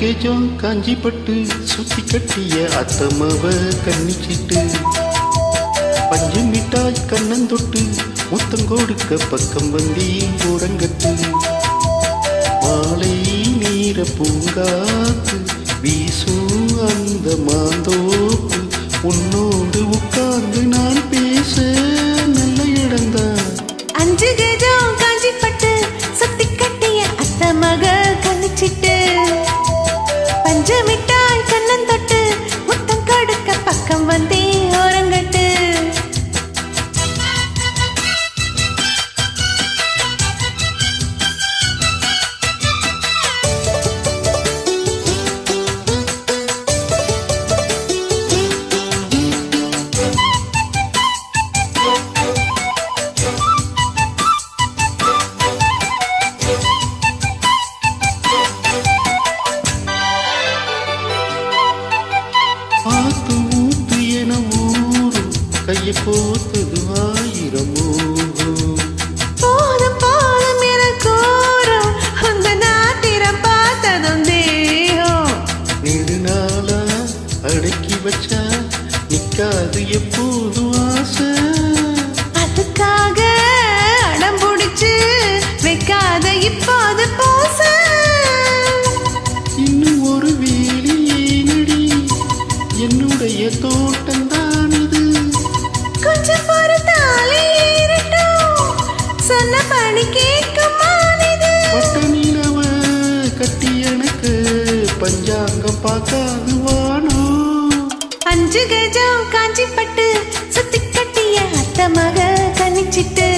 அஞ்சு கேஜம் காஞ்சி பட்டு சுத்தி கட்டிய அத்தமவ கன்னிச்சிட்டு பஞ்சு மிட்டாய் கண்ணந்தொட்டு முத்தம் கொடுக்க பக்கம் வந்தி உறங்கட்டு. மாலை நீர பூங்காத்து வீசும் அந்த மாந்தோப்பு. உன்னோடு உட்கார்ந்து நான் பேச நல்ல இடந்தான் பார்த்ததும் தேகம். நெடுநாளா அடக்கி வச்சா நிக்காது எப்போது ஆசை. அதுக்காக பணி கேட்கும் பட்ட நிலவ கட்டி எனக்கு பஞ்சாங்கம் பார்க்காது வானோ அஞ்சு கஜம் காஞ்சி பட்டு சுத்தி கட்டிய அத்த மக கணிச்சிட்டு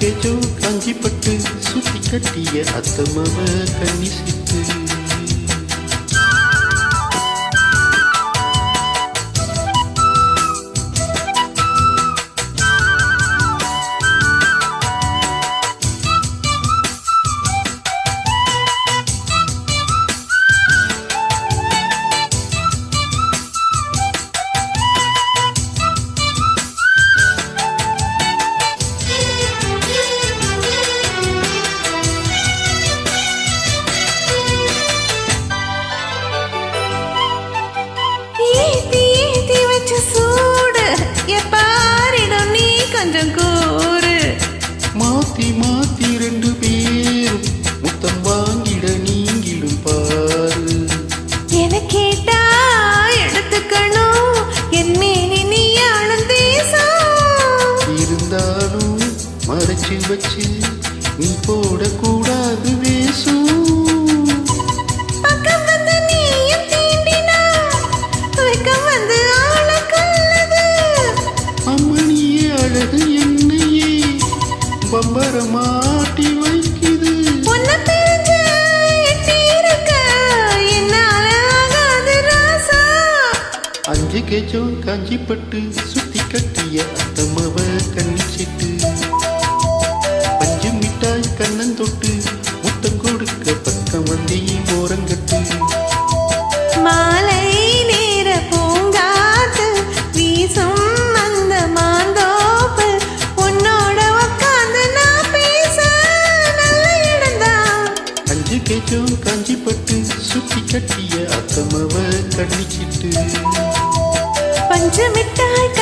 கேட்டோ கஞ்சி பட்டு சுத்தி கட்டிய அத்தமவ கண்ணி சித்து பம்பர மாட்டி வைக்குது. அஞ்சு கேஜோ காஞ்சி பட்டு சுத்தி கட்டிய அத்தமவ கண்ணிச்சிட்டு அஞ்சு காஞ்சிப்பட்டு காஞ்சி சுத்தி கட்டிய அத்தமவ கண்ணிச்சிட்டு. பஞ்சமிட்டாய் மிட்டாய்